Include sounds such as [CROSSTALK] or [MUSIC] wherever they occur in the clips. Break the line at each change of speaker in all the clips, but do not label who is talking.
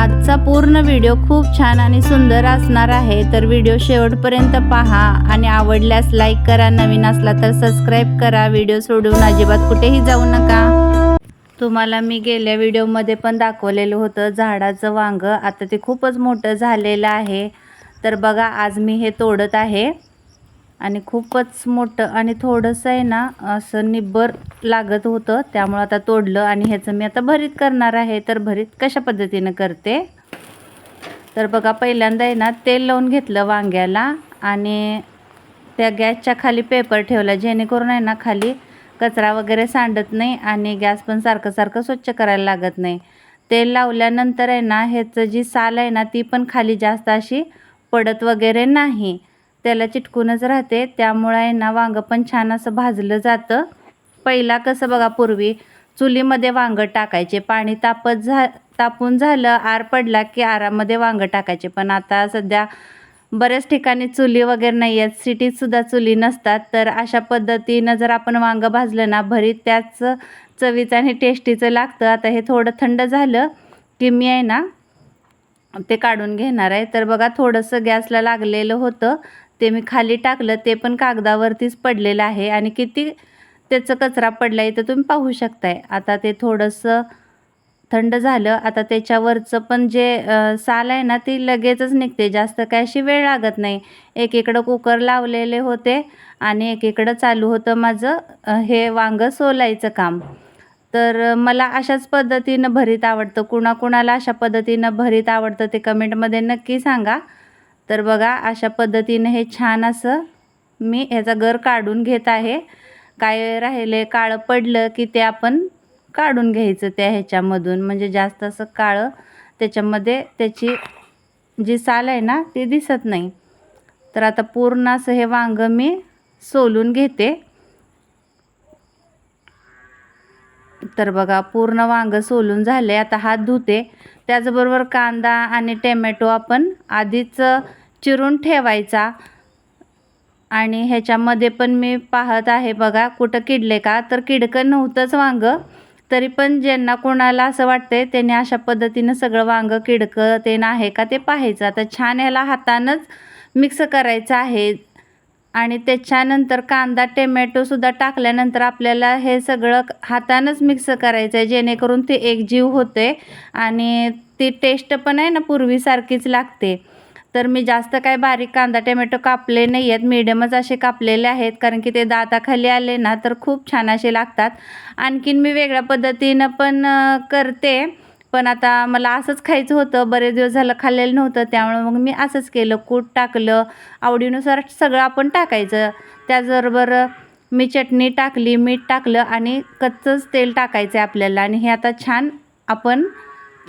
आजचा पूर्ण व्हिडिओ खूप छान आणि सुंदर असणार आहे. तर व्हिडिओ शेवटपर्यंत पहा आणि आवडल्यास लाईक करा नवीन असला तर सबस्क्राईब करा. व्हिडिओ सोडून अजिबात कुठेही जाऊ नका. तुम्हाला मी गेल्या व्हिडिओमध्ये पण दाखवलेलं होतं झाडाचं वांग. आता ते खूपच मोठं झालेलं आहे. तर बघा आज मी हे तोडत आहे. आणि खूपच मोठं आणि थोडंसं आहे ना असं निब्बर लागत होतं. त्यामुळं आता तोडलं आणि ह्याचं मी आता भरीत करणार आहे. तर भरीत कशा पद्धतीनं करते? तर बघा पहिल्यांदा आहे ना तेल लावून घेतलं वांग्याला आणि त्या गॅसच्या खाली पेपर ठेवला जेणेकरून आहे ना खाली कचरा वगैरे सांडत नाही आणि गॅस पण सारखं सारखं स्वच्छ करायला लागत नाही. तेल लावल्यानंतर आहे ना ह्याचं जी साल आहे ना ती पण खाली जास्त अशी पडत वगैरे नाही. त्याला चिटकूनच राहते. त्यामुळं आहे ना वांगं पण छान असं भाजलं जातं. पहिला कसं बघा पूर्वी चुलीमध्ये वांगं टाकायचे. पाणी तापत झा तापून झालं आर पडला की आरामध्ये वांगं टाकायचे. पण आता सध्या बऱ्याच ठिकाणी चुली वगैरे नाही आहेत. सिटीतसुद्धा चुली नसतात. तर अशा पद्धतीनं जर आपण वांगं भाजलं ना भरीत त्याच चवीचं आणि टेस्टीचं लागतं. आता हे थोडं थंड झालं की मी आहे ना ते काढून घेणार आहे. तर बघा थोडंसं गॅसला लागलेलं होतं. ते मी खाली टाकलं ते पण कागदावरतीच पडलेलं आहे. आणि किती त्याचं कचरा पडला आहे तर तुम्ही पाहू शकताय. आता ते थोडंसं थंड झालं. आता त्याच्यावरचं पण जे साल आहे ना ती लगेचच निघते. जास्त काय अशी वेळ लागत नाही. एकीकडं कुकर लावलेले होते आणि एकीकडं चालू होतं माझं हे वांगं सोलायचं काम. तर मला अशाच पद्धतीनं भरीत आवडतं. कुणाकुणाला अशा पद्धतीनं भरीत आवडतं ते कमेंटमध्ये नक्की सांगा. तर बघा अशा पद्धतीनं हे छान असं मी ह्याचा गर काढून घेत आहे. काय राहिले काळं पडलं की ते आपण काढून घ्यायचं त्या ह्याच्यामधून. म्हणजे जास्त असं काळं त्याच्यामध्ये त्याची जी साल आहे ना ती दिसत नाही. तर आता पूर्ण असं हे वांगं मी सोलून घेते. तर बघा पूर्ण वांगं सोलून झाले आता हात धुते. त्याचबरोबर कांदा आणि टॅमॅटो आपण आधीच चिरून ठेवायचा. आणि ह्याच्यामध्ये पण मी पाहत आहे बघा कुठं किडले का? तर किडकं नव्हतंच वांगं. तरी पण ज्यांना कोणाला असं वाटतंय त्यांनी अशा पद्धतीनं सगळं वांगं किडकं ते आहे का ते पाहायचं. आता छान ह्याला हातानंच मिक्स करायचं आहे. आणि त्याच्यानंतर कांदा टोमॅटोसुद्धा टाकल्यानंतर आपल्याला हे सगळं हातानंच मिक्स करायचं आहे. जेणेकरून ते एकजीव होते आणि ती टेस्ट पण आहे ना पूर्वीसारखीच लागते. तर मी जास्त काय बारीक कांदा टोमॅटो कापले नाही आहेत मिडियमच असे कापलेले आहेत कारण की ते दाताखाली आले ना तर खूप छान असे लागतात. आणखीन मी वेगळ्या पद्धतीनं पण करते. पण आता मला असंच खायचं होतं बरेच दिवस झालं खाल्लेलं नव्हतं त्यामुळे मग मी असंच केलं. कूट टाकलं आवडीनुसार सगळं आपण टाकायचं. त्याचबरोबर मी चटणी टाकली मीठ टाकलं आणि कच्चंच तेल टाकायचं आहे आपल्याला. आणि हे आता छान आपण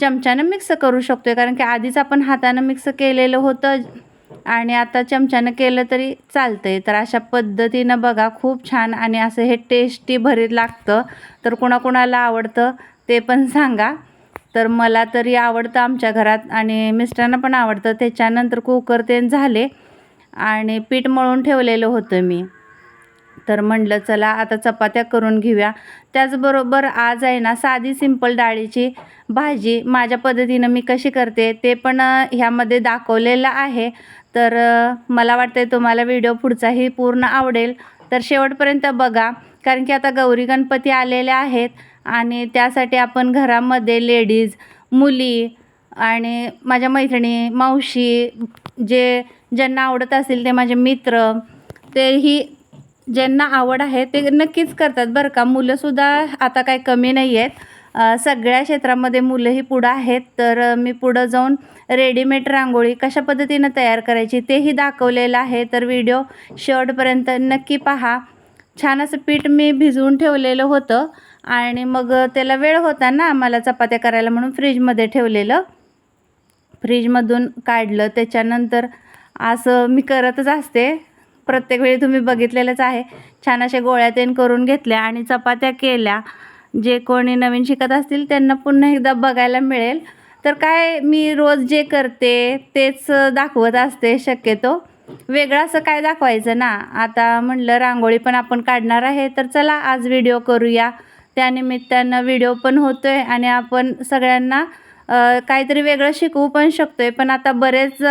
चमच्यानं मिक्स करू शकतो आहे कारण की आधीच आपण हातानं मिक्स केलेलं होतं आणि आता चमच्यानं केलं तरी चालतं आहे तर अशा पद्धतीनं बघा खूप छान आणि असं हे टेस्टी भरीत लागतं. तर कोणाकोणाला आवडतं ते पण सांगा. तर मला तरी आवडतं आमच्या घरात आणि मिस्टरांना पण आवडतं. त्याच्यानंतर कुकर ते झाले आणि पीठ मळून ठेवलेलं होतं मी. तर म्हणलं चला आता चपात्या करून घेऊया. त्याचबरोबर आज आहे ना साधी सिंपल डाळीची भाजी माझ्या पद्धतीनं मी कशी करते ते पण ह्यामध्ये दाखवलेलं आहे. तर मला वाटतं तुम्हाला व्हिडिओ पुढचाही पूर्ण आवडेल. तर शेवटपर्यंत बघा कारण की आता गौरी गणपती आलेले आहेत आणि त्यासाठी आपण घरामध्ये लेडीज मुली आणि माझ्या मैत्रिणी मावशी जे ज्यांना आवडत असेल ते माझे मित्र तेही ज्यांना आवड आहे ते नक्कीच करतात बरं का. मुलंसुद्धा आता काय कमी नाही आहेत. सगळ्या क्षेत्रामध्ये मुलंही पुढं आहेत. तर मी पुढं जाऊन रेडीमेड रांगोळी कशा पद्धतीनं तयार करायची तेही दाखवलेलं आहे. तर व्हिडिओ शेवटपर्यंत नक्की पहा. छान असं पीठ मी भिजवून ठेवलेलं होतं. आणि मग त्याला वेळ होता ना आम्हाला चपात्या करायला म्हणून फ्रीजमध्ये ठेवलेलं. फ्रीजमधून काढलं. त्याच्यानंतर असं मी करतच असते. प्रत्येक वेळी तुम्ही बघितलेलंच आहे. छान अशा गोळ्या तेन करून घेतल्या आणि चपात्या केल्या. जे कोणी नवीन शिकत असतील त्यांना पुन्हा एकदा बघायला मिळेल. तर काय मी रोज जे करते तेच दाखवत असते शक्यतो. वेगळं असं काय दाखवायचं ना? आता म्हणलं रांगोळी पण आपण काढणार आहे तर चला आज व्हिडिओ करूया. त्यानिमित्तानं व्हिडिओ पण होतो आहे आणि आपण सगळ्यांना काहीतरी वेगळं शिकवू पण शकतो आहे पण आता बरेच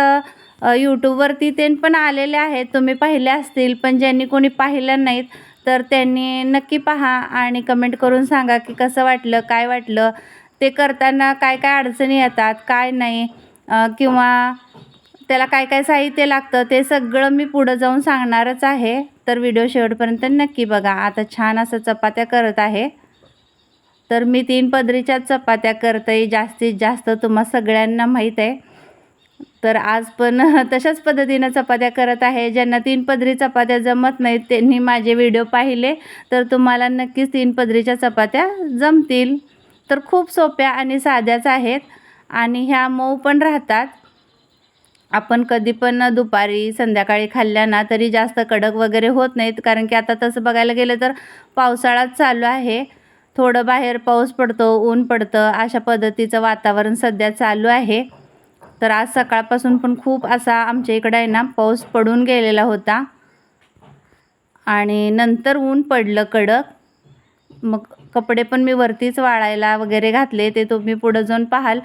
यूट्यूबवरती ते पण आलेले आहेत. तुम्ही पाहिले असतील पण ज्यांनी कोणी पाहिलं नाहीत तर त्यांनी नक्की पहा आणि कमेंट करून सांगा की कसं वाटलं काय वाटलं ते करताना काय काय अडचणी येतात काय नाही किंवा त्याला काय काय साहित्य लागतं ते सगळं मी पुढं जाऊन सांगणारच आहे. तर व्हिडिओ शेवटपर्यंत नक्की बघा. आता छान असं चपात्या करत आहे. तर मी तीन पदरीच्या चपात्या करते जास्तीत जास्त तुम्हा सगळ्यांना माहीत आहे. तर आज पण [LAUGHS] तशाच पद्धतीनं चपात्या करत आहे. ज्यांना तीन पदरी चपात्या जमत नाहीत त्यांनी माझे व्हिडिओ पाहिले. तर तुम्हाला नक्कीच तीन पदरीच्या चपात्या जमतील. तर खूप सोप्या आणि साध्याच आहेत. आणि ह्या मऊ पण राहतात. आपण कधी पण दुपारी संध्याकाळी खाल्ल्या ना तरी जास्त कडक वगैरे होत नाहीत. कारण की आता तसं बघायला गेलं तर पावसाळाच चालू आहे. थोडं बाहेर पाऊस पडतो ऊन पडतं अशा पद्धतीचं वातावरण सध्या चालू आहे. तर आज सकाळपासून पण खूप असा आमच्या इकडं आहे ना पाऊस पडून गेलेला होता. आणि नंतर ऊन पडलं कडक. मग कपडे पण मी वरतीच वाळायला वगैरे घातले ते तुम्ही पुढं जाऊन पाहाल.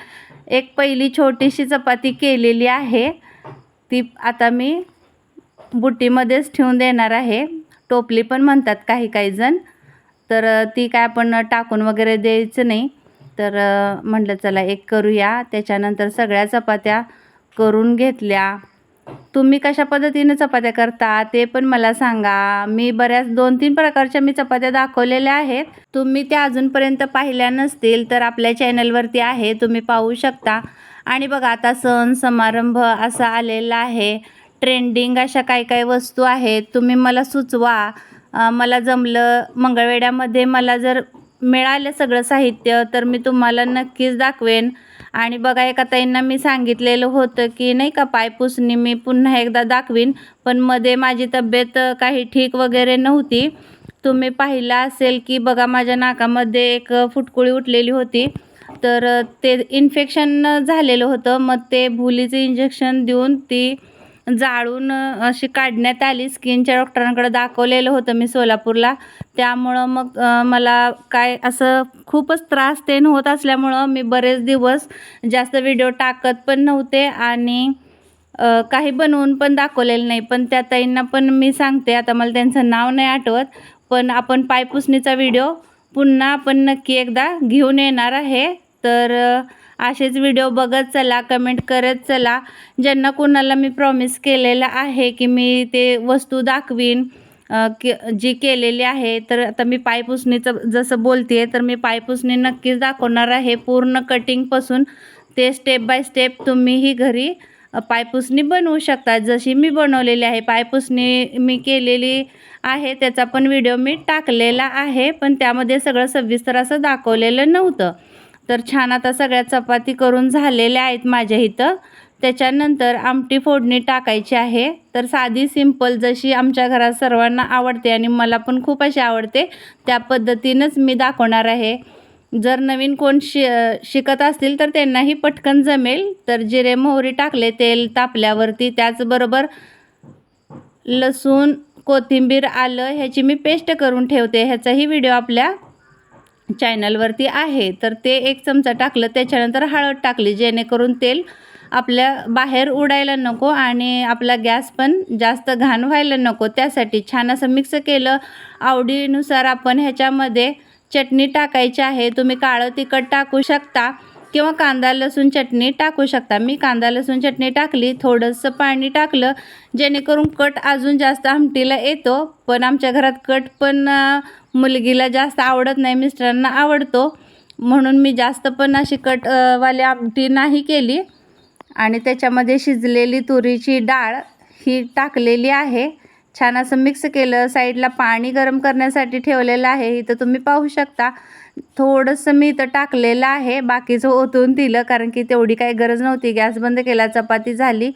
एक पहिली छोटीशी चपाती केलेली आहे. ती आता मी बुटीमध्येच ठेवून देणार आहे. टोपली पण म्हणतात काही काही जण. तर ती काय आपण टाकून वगैरे द्यायचं नाही. तर म्हटलं चला एक करूया. त्याच्यानंतर सगळ्या चपात्या करून घेतल्या. तुम्ही कशा पद्धतीने चपात्या करता ते पण मला सांगा. मी बऱ्याच दोन तीन प्रकारच्या मी चपात्या दाखवलेल्या आहेत. तुम्ही त्या अजूनपर्यंत पाहिल्या नसतील तर आपल्या चॅनलवरती आहे. तुम्ही पाहू शकता. आणि बघा आता सण समारंभ असा आलेला आहे. ट्रेंडिंग अशा काही काही वस्तू आहेत तुम्ही मला सुचवा. मला जमलं मंगळवेड्यामध्ये मला जर मिळालं सगळं साहित्य तर मी तुम्हाला नक्कीच दाखवेन. आणि बघा एका ताईंना मी सांगितलेलं होतं की नाही का पायपुसणी मी पुन्हा एकदा दाखवीन पण मध्ये माझी तब्येत काही ठीक वगैरे नव्हती. तुम्ही पाहिलं असेल की बघा माझ्या नाकामध्ये एक फुटकुळी उठलेली होती. तर ते इन्फेक्शन झालेलं होतं. मग ते भुलीचं इंजेक्शन देऊन ती जाळून अशी काढण्यात आली. स्किनच्या डॉक्टरांकडे दाखवलेलं होतं मी सोलापूरला. त्यामुळं मग मला काय असं खूपच त्रास ते होत असल्यामुळं मी बरेच दिवस जास्त व्हिडिओ टाकत पण नव्हते आणि काही बनवून पण दाखवलेलं नाही. पण त्या ताईंना पण मी सांगते आता मला त्यांचं नाव नाही आठवत पण आपण पायपुसणीचा व्हिडिओ पुन्हा आपण नक्की एकदा घेऊन येणार आहे. तर असेच व्हिडिओ बघत चला कमेंट करत चला. ज्यांना कोणाला मी प्रॉमिस केलेलं आहे की मी ते वस्तू दाखवीन के जी केलेली आहे तर आता मी पायपुसणीचं जसं बोलते तर मी पायपुसणी नक्कीच दाखवणार आहे. पूर्ण कटिंगपासून ते स्टेप बाय स्टेप तुम्हीही घरी पायपुसणी बनवू शकता. जशी मी बनवलेली आहे पायपुसणी मी केलेली आहे त्याचा पण व्हिडिओ मी टाकलेला आहे. पण त्यामध्ये सगळं सविस्तर असं दाखवलेलं नव्हतं. तर छान आता सगळ्या चपाती करून झालेल्या आहेत माझ्या इथं. त्याच्यानंतर आमटी फोडणी टाकायची आहे. तर साधी सिंपल जशी आमच्या घरात सर्वांना आवडते आणि मला पण खूप अशी आवडते त्या पद्धतीनंच मी दाखवणार आहे. जर नवीन कोण शि शिकत असतील तर त्यांनाही पटकन जमेल. तर जिरे मोहरी टाकले तेल तापल्यावरती त्याचबरोबर लसूण कोथिंबीर आलं ह्याची मी पेस्ट करून ठेवते. ह्याचाही व्हिडिओ आपल्या चॅनलवरती आहे तर ते एक चमचा टाकलं त्याच्यानंतर हळद टाकली जेणेकरून तेल आपल्या बाहेर उडायला नको आणि आपला गॅस पण जास्त घाण व्हायला नको. त्यासाठी छान असं मिक्स केलं. आवडीनुसार आपण ह्याच्यामध्ये चटणी टाकायची आहे. तुम्ही काळं तिखट टाकू शकता. किंवा कांदा लसूण चटणी टाकू शकता. मी कांदा लसूण चटणी टाकली थोडंसं पाणी टाकलं जेणेकरून कट अजून जास्त आमटीला येतो. पण आमच्या घरात कट पण मुलगीला जास्त आवडत नाही मिस्टरांना आवडतो. म्हणून मी जास्त पण अशी कटवाली आमटी नाही केली. आणि त्याच्यामध्ये शिजलेली तुरीची डाळ ही टाकलेली आहे. छान असं मिक्स केलं साईडला पाणी गरम करण्यासाठी ठेवलेलं आहे. इथं तुम्ही पाहू शकता. थोडंसं मी इथं टाकलेलं आहे. बाकीचं ओतून दिलं कारण की तेवढी काही गरज नव्हती. गॅस बंद केला चपाती झाली.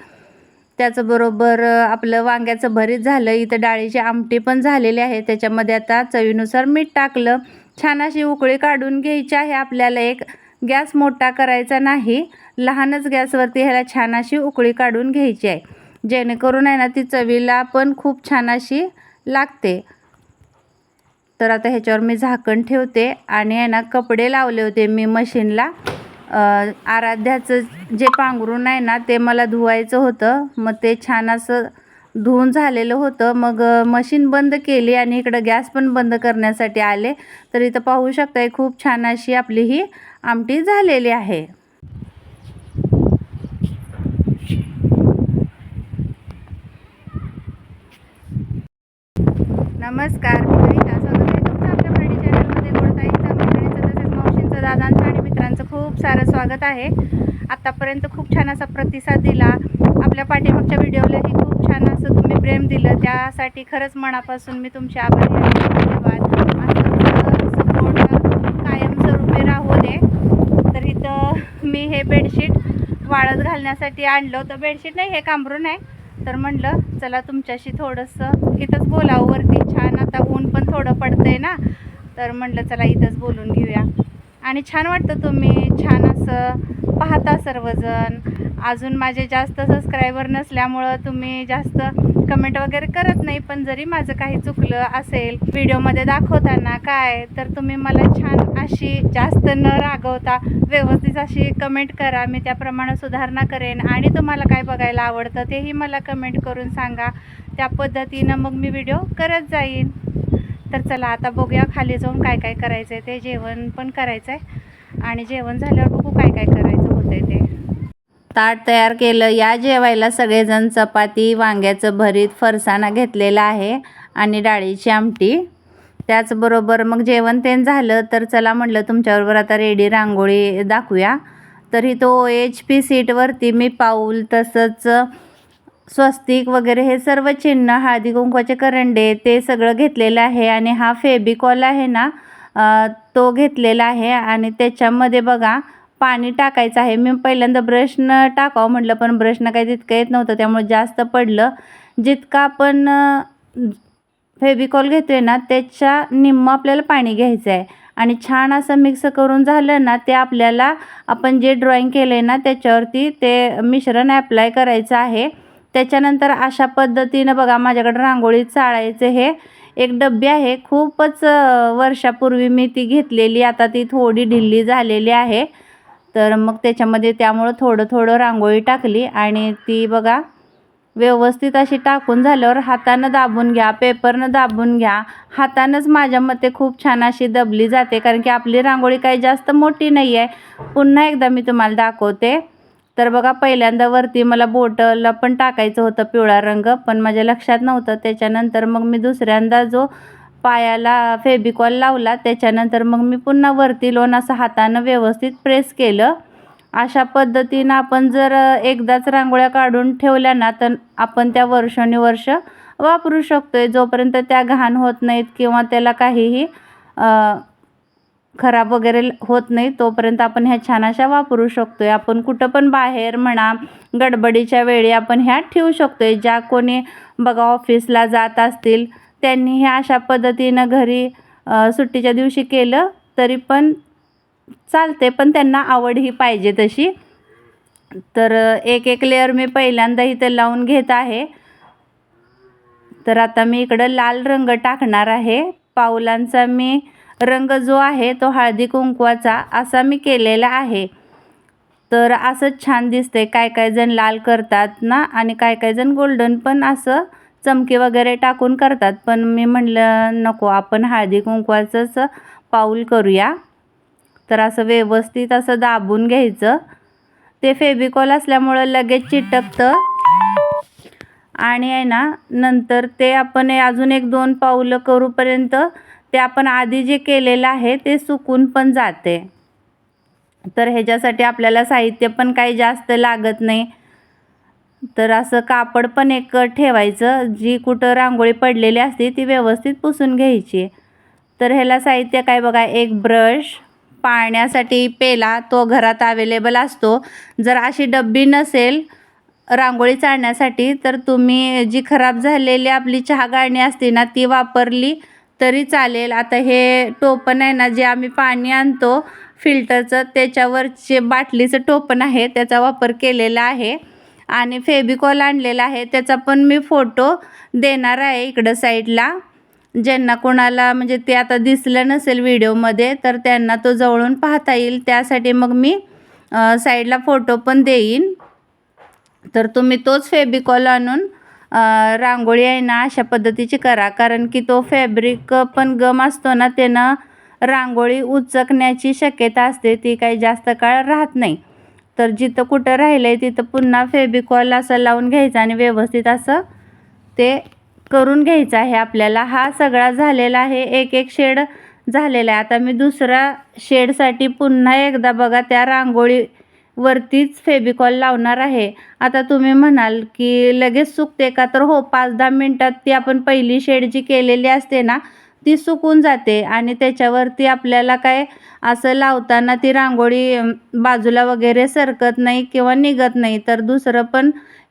त्याचबरोबर आपलं वांग्याचं भरीत झालं. इथं डाळीची आमटी पण झालेली आहे. त्याच्यामध्ये आता चवीनुसार मीठ टाकलं. छान अशी उकळी काढून घ्यायची आहे. आपल्याला एक गॅस मोठा करायचा नाही. लहानच गॅसवरती ह्याला छान अशी उकळी काढून घ्यायची आहे. जेणेकरून आहे ना ती चवीला पण खूप छान अशी लागते. तर आता ह्याच्यावर मी झाकण ठेवते आणि आहे ना कपडे लावले होते मी मशीनला. आराध्याचं जे पांघरून आहे ना ते मला धुवायचं होतं. मग ते छान असं धुवून झालेलं होतं. मग मशीन बंद केली आणि इकडं गॅस पण बंद करण्यासाठी आले. तर इथं पाहू शकताय खूप छान अशी आपली ही आमटी झालेली आहे. नमस्कार मी कविता स्वागत आहे तुमचं आपल्या मराठी चॅनलमध्ये गोडताईचं मैत्रिणीचं तसेच मावशींचं दादांचं आणि मित्रांचं खूप सारं स्वागत आहे. आत्तापर्यंत खूप छान असा प्रतिसाद दिला. आपल्या पाठीमागच्या व्हिडिओलाही खूप छान असं तुम्ही प्रेम दिलं. त्यासाठी खरंच मनापासून मी तुमचे आभारी आहे. धन्यवाद. सपोर्ट कायमस्वरूपी राहू दे. तर इथं मी हे बेडशीट वाळत घालण्यासाठी आणलं तर बेडशीट नाही हे कांबरून आहे. तर म्हणलं चला तुमच्याशी थोडंसं इथंच बोलावं. वरती छान आता ऊन पण थोडं पडतंय ना. तर म्हणलं चला इथंच बोलून घेऊया. आणि छान वाटतं तुम्ही छान असं पाहता सर्वजण. अजून माझे जास्त सबस्क्रायबर नसल्यामुळं तुम्ही जास्त कमेंट वगैरे करत नाही पण जरी माझं काही चुकलं असेल व्हिडिओमध्ये दाखवताना काय तर तुम्ही मला छान अशी जास्त न रागवता व्यवस्थित अशी कमेंट करा. मी त्याप्रमाणे सुधारणा करेन. आणि तुम्हाला काय बघायला आवडतं तेही मला कमेंट करून सांगा. त्या पद्धतीनं मग मी व्हिडिओ करत जाईन. तर चला आता बघूया खाली जाऊन काय काय करायचं आहे ते. जेवण पण करायचं आहे आणि जेवण झाल्यावर बघू काय काय करायचं होतंय ते. ताट तयार केलं. या जेवायला सगळेजण चपाती वांग्याचं भरीत फरसाणा घेतलेला आहे आणि डाळीची आमटी. त्याचबरोबर मग जेवण ते झालं तर चला म्हटलं तुमच्याबरोबर आता रेडी रांगोळी दाखवूया. तर तो एच पी सीटवरती मी पाऊल तसंच स्वस्तिक वगैरे हे सर्व चिन्ह हळदी कुंकवाचे करंडे ते सगळं घेतलेलं आहे. आणि हा फेबिकॉल आहे ना तो घेतलेला आहे. आणि त्याच्यामध्ये बघा पाणी टाकायचं आहे. मी पहिल्यांदा ब्रशनं टाकावं म्हटलं पण ब्रशनं काही तितकं येत नव्हतं. त्यामुळे जास्त पडलं. जितकं आपण फेबिकॉल घेतो आहे ना त्याच्या निम्मं आपल्याला पाणी घ्यायचं आहे. आणि छान असं मिक्स करून झालं ना ते आपल्याला आपण जे ड्रॉईंग केलं आहे ना त्याच्यावरती ते मिश्रण ॲप्लाय करायचं आहे. त्याच्यानंतर अशा पद्धतीनं बघा माझ्याकडे रांगोळी चाळायचं हे एक डब्बी आहे. खूपच वर्षापूर्वी मी ती घेतलेली. आता ती थोडी ढिल्ली झालेली आहे. तर मग त्याच्यामध्ये त्यामुळं थोडं थोडं रांगोळी टाकली आणि ती बघा व्यवस्थित अशी टाकून झाल्यावर हातानं दाबून घ्या पेपरनं दाबून घ्या. हातानंच माझ्या मते खूप छान अशी दबली जाते कारण की आपली रांगोळी काही जास्त मोठी नाही आहे पुन्हा एकदा मी तुम्हाला दाखवते. तर बघा पहिल्यांदा वरती मला बोटला पण टाकायचं होतं पिवळा रंग पण माझ्या लक्षात नव्हतं. त्याच्यानंतर मग मी दुसऱ्यांदा जो पायाला फेबिकॉल लावला त्याच्यानंतर मग मी पुन्हा वरती लोन असं हातानं व्यवस्थित प्रेस केलं. अशा पद्धतीनं आपण जर एकदाच रांगोळ्या काढून ठेवल्या ना तर आपण त्या वर्षानुवर्ष वापरू शकतो आहे जोपर्यंत त्या घाण होत नाहीत किंवा त्याला काहीही खराब वगैरे होत नाही तोपर्यंत आपण ह्या छान अशा वापरू शकतो आहे आपण कुठं पण बाहेर म्हणा गडबडीच्या वेळी आपण ह्या ठेवू शकतो आहे ज्या कोणी बघा ऑफिसला जात असतील त्यांनी ह्या अशा पद्धतीनं घरी सुट्टीच्या दिवशी केलं तरी पण चालते पण त्यांना आवड ही पाहिजे तशी. तर एक एक लेअर मी पहिल्यांदा इथं लावून घेत आहे. तर आता मी इकडं लाल रंग टाकणार आहे. पाऊलांचा मी रंग जो आहे तो हळदी कुंकवाचा असा मी केलेला आहे. तर असंच छान दिसते काय काय जण लाल करतात ना आणि काय काय जण गोल्डन पण असं चमके वगैरे टाकून करतात. पण मी म्हणलं नको आपण हळदी कुंकवाचंच पाऊल करूया. तर असं व्यवस्थित असं दाबून घ्यायचं. ते फेबिकॉल असल्यामुळं लगेच चिटकतं. आणि आहे ना नंतर ते आपण अजून एक दोन पाऊलं करूपर्यंत ते आपण आधी जे केलेलं आहे ते सुकून पण जाते. तर ह्याच्यासाठी आपल्याला साहित्य पण काही जास्त लागत नाही. तर असं कापड पण एक ठेवायचं. जी कुठं रांगोळी पडलेली असते ती व्यवस्थित पुसून घ्यायची. तर ह्याला साहित्य काय बघा एक ब्रश पाण्यासाठी पेला तो घरात अवेलेबल असतो. जर अशी डब्बी नसेल रांगोळी चाळण्यासाठी तर तुम्ही जी खराब झालेली आपली चहा गाळणी असते ना ती वापरली तरी चालेल. आता हे टोपण आहे ना जे आम्ही पाणी आणतो फिल्टरचं त्याच्यावर जे बाटलीचं टोपण आहे त्याचा वापर केलेला आहे. आणि फेबिकॉल आणलेला आहे. त्याचा पण मी फोटो देणार आहे इकडं साईडला. ज्यांना कोणाला म्हणजे ते आता दिसलं नसेल व्हिडिओमध्ये तर त्यांना तो जवळून पाहता येईल. त्यासाठी मग मी साईडला फोटो पण देईन. तर तुम्ही तोच फेबिकॉल आणून रांगोळी आहे ना अशा पद्धतीची करा. कारण की तो फॅब्रिक पण गम असतो ना त्यानं रांगोळी उचकण्याची शक्यता असते. ती काही जास्त काळ राहत नाही. तर जिथं कुठं राहिलं आहे तिथं पुन्हा फेबिकॉल असं लावून घ्यायचं आणि व्यवस्थित असं ते करून घ्यायचं आहे आपल्याला. हा सगळा झालेला आहे. एक एक शेड झालेला आहे. आता मी दुसऱ्या शेडसाठी पुन्हा एकदा बघा त्या रांगोळी वरतीच फेबिकॉल लावणार आहे. आता तुम्ही म्हणाल की लगेच सुकते का? तर हो पाच दहा मिनटात ती आपण पहिली शेड जी केलेली असते ना ती सुकून जाते आणि त्याच्यावरती आपल्याला काय असं लावताना ती रांगोळी बाजूला वगैरे सरकत नाही किंवा निघत नाही. तर दुसरं पण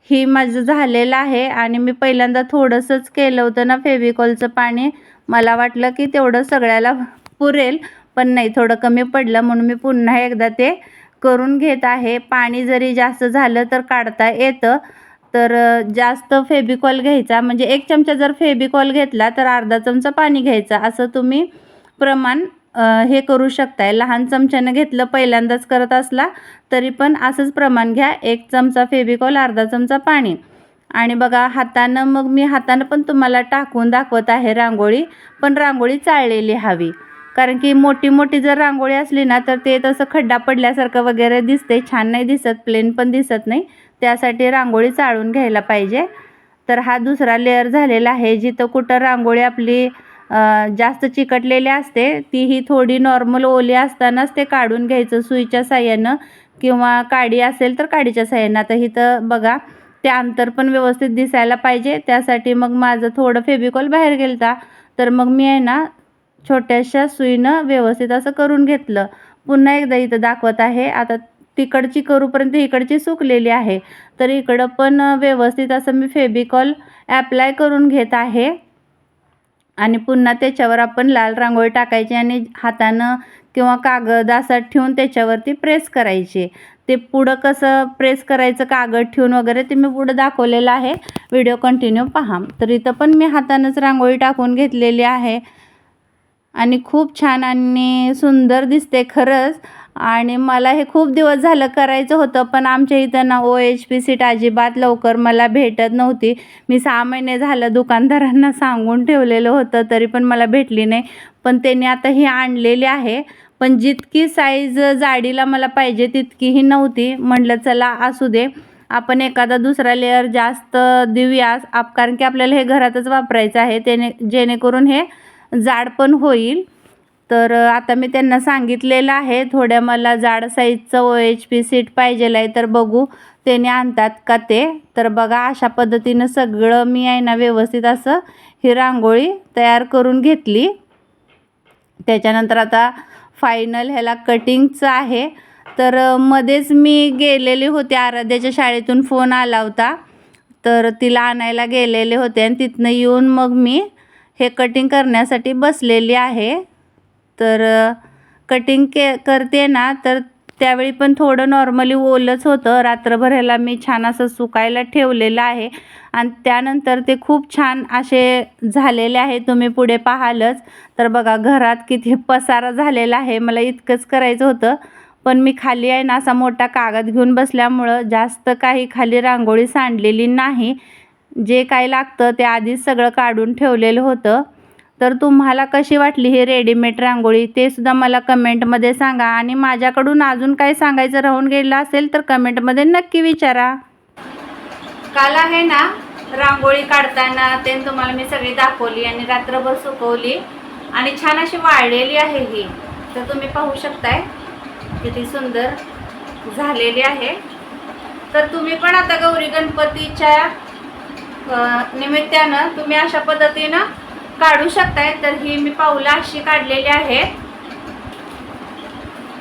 ही माझं झालेलं आहे आणि मी पहिल्यांदा थोडंसंच केलं होतं ना फेविकॉलचं पाणी. मला वाटलं की तेवढं सगळ्याला पुरेल पण नाही थोडं कमी पडलं म्हणून मी पुन्हा एकदा ते करून घेत आहे. पाणी जरी जास्त झालं तर काढता येतं. तर जास्त फेबिकॉल घ्यायचा. म्हणजे एक चमचा जर फेबिकॉल घेतला तर अर्धा चमचा पाणी घ्यायचा. असं तुम्ही प्रमाण हे करू शकताय. लहान चमच्यानं घेतलं पहिल्यांदाच करत असला तरी पण असंच प्रमाण घ्या. एक चमचा फेबिकॉल अर्धा चमचा पाणी. आणि बघा हातानं मग मी हातानं पण तुम्हाला टाकून दाखवत आहे रांगोळी. पण रांगोळी चाळलेली हवी. कारण की मोठी मोठी जर रांगोळी असली ना तर ते तसं खड्डा पडल्यासारखं वगैरे दिसते. छान नाही दिसत प्लेन पण दिसत नाही. त्यासाठी रांगोळी चाळून घ्यायला पाहिजे. तर हा दुसरा लेअर झालेला आहे जिथं कुठं रांगोळी आपली जास्त चिकटलेली असते तीही थोडी नॉर्मल ओली असतानाच ते काढून घ्यायचं सुईच्या साह्यानं. किंवा काडी असेल तर काडीच्या साह्यानं. आता इथं बघा ते अंतर पण व्यवस्थित दिसायला पाहिजे. त्यासाठी मग माझं थोडं फेबिकॉल बाहेर गेलता तर मग मी आहे ना छोट्याशा सुईनं व्यवस्थित असं करून घेतलं. पुन्हा एकदा इथं दाखवत आहे. आता तिकडची करूपर्यंत इकडची सुकलेली आहे. तर इकडं पण व्यवस्थित असं मी फेबिकॉल ॲप्लाय करून घेत आहे. आणि पुन्हा त्याच्यावर आपण लाल रांगोळी टाकायची आणि हातानं किंवा कागद असा ठेवून त्याच्यावरती प्रेस करायची. ते पुढं कसं प्रेस करायचं कागद ठेवून वगैरे ते मी पुढं दाखवलेलं आहे. व्हिडिओ कंटिन्यू पहा. तर इथं पण मी हातानंच रांगोळी टाकून घेतलेली आहे. आणि खूप छान आणि सुंदर दिसते खरंच. आणि मला हे खूप दिवस झालं करायचं होतं पण आमच्या इथं ना ओ एच पी सीट अजिबात लवकर मला भेटत नव्हती. मी सहा महिने झालं दुकानदारांना सांगून ठेवलेलं होतं तरी पण मला भेटली नाही. पण त्यांनी आता ही आणलेली आहे. पण जितकी साईज जाडीला मला पाहिजे तितकीही नव्हती. म्हटलं चला असू दे. आपण एखादा दुसरा लेअर जास्त देऊया. आप कारण की आपल्याला हे घरातच वापरायचं आहे. त्याने जेणेकरून हे जाड पण होईल. तर आता मी त्यांना सांगितलेलं आहे थोड्या मला जाड साईजचं ओ एच पी सीट पाहिजेल आहे तर बघू त्याने आणतात का ते. तर बघा अशा पद्धतीनं सगळं मी आहे ना व्यवस्थित असं ही रांगोळी तयार करून घेतली. त्याच्यानंतर आता फायनल ह्याला कटिंगचं आहे. तर मध्येच मी गेलेले होते आराध्याच्या शाळेतून फोन आला होता. तर तिला आणायला गेलेले होते आणि तिथनं येऊन मग मी हे कटिंग करण्यासाठी बसलेली आहे. तर कटिंग के करते ना तर त्यावेळी पण थोडं नॉर्मली ओलंच होतं. रात्रभर ह्याला मी छान असं सुकायला ठेवलेलं आहे. आणि त्यानंतर ते खूप छान असे झालेले आहे. तुम्ही पुढे पाहालच. तर बघा घरात किती पसारा झालेला आहे. मला इतकंच करायचं होतं. पण मी खाली आहे ना असा मोठा कागद घेऊन बसल्यामुळं जास्त काही खाली रांगोळी सांडलेली नाही. जे काही लागतं ते आधीच सगळं काढून ठेवलेलं होतं. तर तुम्हाला कशी वाटली ही रेडीमेड रांगोळी? ते सुद्धा मला कमेंटमध्ये सांगा. आणि माझ्याकडून अजून काही सांगायचं राहून गेलं असेल तर कमेंटमध्ये नक्की विचारा. काल आहे ना रांगोळी काढताना ते तुम्हाला मी सगळी दाखवली आणि रात्रभर सुकवली. आणि छान अशी वाळलेली आहे ही. तर तुम्ही पाहू शकताय किती सुंदर झालेली आहे. तर तुम्ही पण आता गौरी गणपतीच्या निमित्तानं तुम्ही अशा पद्धतीनं काढू शकताय. तर ही मी पाऊलं अशी काढलेली आहे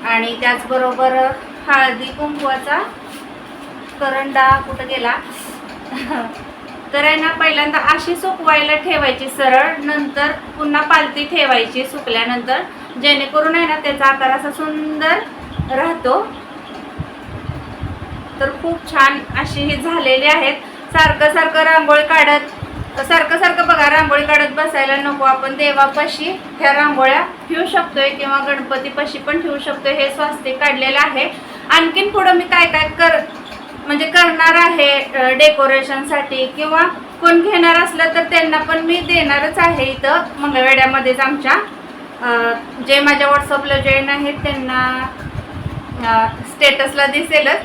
आणि त्याचबरोबर हळदी कुंकवाचा करंडा कुठं गेला? [LAUGHS] तर आहे ना पहिल्यांदा अशी सुकवायला ठेवायची सरळ नंतर पुन्हा पालती ठेवायची सुकल्यानंतर. जेणेकरून आहे ना त्याचा आकार असा सुंदर राहतो. तर खूप छान अशी ही झालेली आहेत. सारखं सारखं रांगोळी काढत सारखं सारखं बघा रांगोळी काढत बसायला नको. आपण देवापाशी ह्या रांगोळ्या ठेवू शकतोय किंवा गणपतीपाशी पण ठेवू शकतोय हे स्वास्तिक काढलेलं आहे. आणखीन पुढं मी काय काय कर म्हणजे करणार आहे डेकोरेशनसाठी किंवा कोण घेणार असलं तर त्यांना पण मी देणारच आहे इथं मंगळवेड्यामध्येच आमच्या. जे माझ्या व्हॉट्सअपला जॉईन आहेत त्यांना स्टेटसला दिसेलच.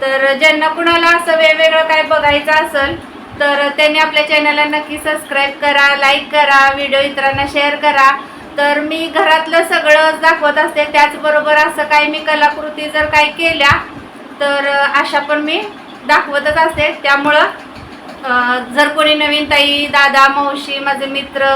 तर ज्यांना कुणाला असं वेगवेगळं काय बघायचं असेल तर त्यांनी आपल्या चॅनलला नक्की सबस्क्राईब करा लाईक करा व्हिडिओ इतरांना शेअर करा. तर मी घरातलं सगळं दाखवत असते त्याचबरोबर असं काही मी कलाकृती जर काही केल्या तर अशा पण मी दाखवतच असते. त्यामुळं जर कोणी नवीन ताई दादा मावशी माझे मित्र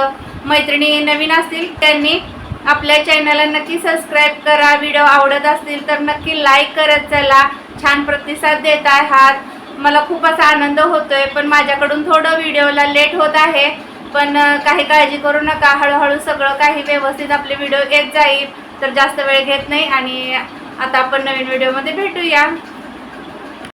मैत्रिणी नवीन असतील त्यांनी आपल्या चॅनलला नक्की सबस्क्राईब करा. व्हिडिओ आवडत असतील तर नक्की लाईक करत चला. छान प्रतिसाद देत आहात. मला खूप असा आनंद होतोय पण माझ्याकडून थोडं व्हिडिओला लेट होत आहे. पण काही काळजी करू नका. हळूहळू सगळं काही व्यवस्थित आपले व्हिडिओ येत जाईल. तर जास्त वेळ घेत नाही आणि आता आपण नवीन व्हिडिओमध्ये भेटूया.